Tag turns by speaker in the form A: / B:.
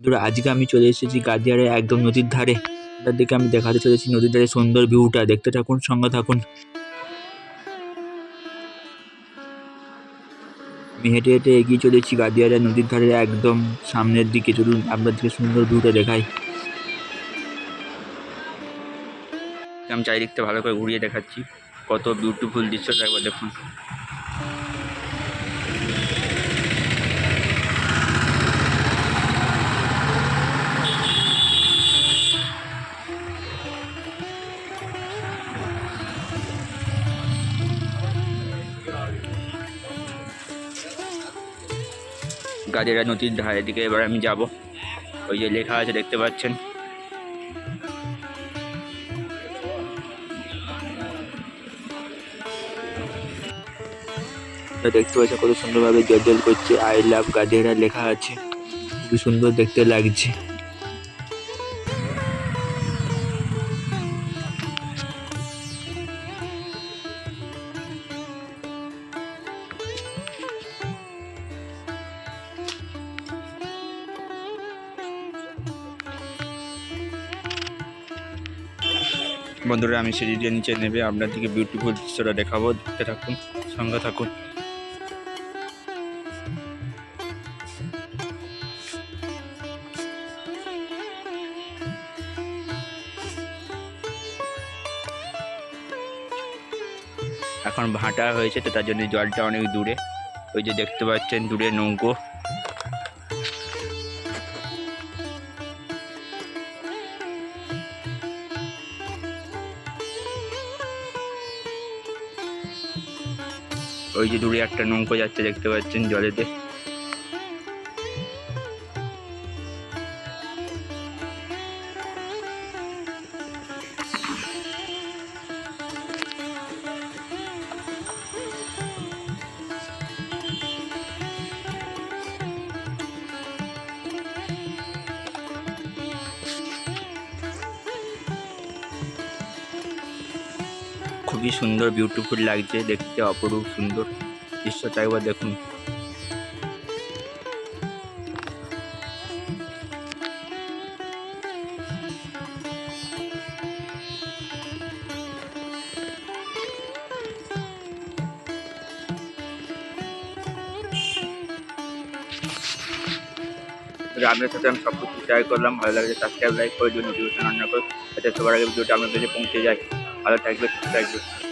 A: বন্ধুরা আজকে আমি চলে এসেছি গাদিয়ারে একদম নদীর ধারে। তার দিকে আমি দেখাতে চলেছি নদীর ধারে সুন্দর ভিউটা দেখতে থাকুন, সঙ্গে থাকুন। আমি হেঁটে হেঁটে এগিয়ে চলেছি গাদিয়ারে নদীর ধারে একদম সামনের দিকে। চলুন আপনাদেরকে সুন্দর ভিউটা দেখাই। আমি চারিদিকটা ভালো করে ঘুরিয়ে দেখাচ্ছি। কত বিউটিফুল দৃশ্যটা একবার দেখুন। গাজেরা নদীর ধারের দিকে, এবার আমি যাব। ওই যে লেখা আছে, দেখতে পাচ্ছেন। দেখতে পাচ্ছেন কত সুন্দরভাবে জল জল করছে। আই লাভ গাজেরা লেখা আছে। খুব সুন্দর দেখতে লাগছে। বন্ধুরা, আমি সিঁড়িটির নিচে নেবে। আপনাদেরকে বিউটিফুল দৃশ্যটা দেখাবো। দেখতে থাকুন, সঙ্গে থাকুন। এখন ভাটা হয়েছে, তো তার জন্য জলটা অনেক দূরে। ওই যে দেখতে পাচ্ছেন, দূরে নৌকো। ওই যে দূরে একটা নৌকো যাচ্ছে দেখতে পাচ্ছেন জলেতে। খুবই সুন্দর বিউটিফুল লাগছে, দেখতে অপরূপ সুন্দর। দৃশ্যটা একবার দেখুন। আপনার সাথে আমি সব কিছু শেয়ার করলাম। ভালো লাগলে সাবস্ক্রাইব লাইক করে দিন নোটিফিকেশন অন করে যাতে সবার আগে ভিডিওটা আপনার কাছে পৌঁছে যায়। Other tag list.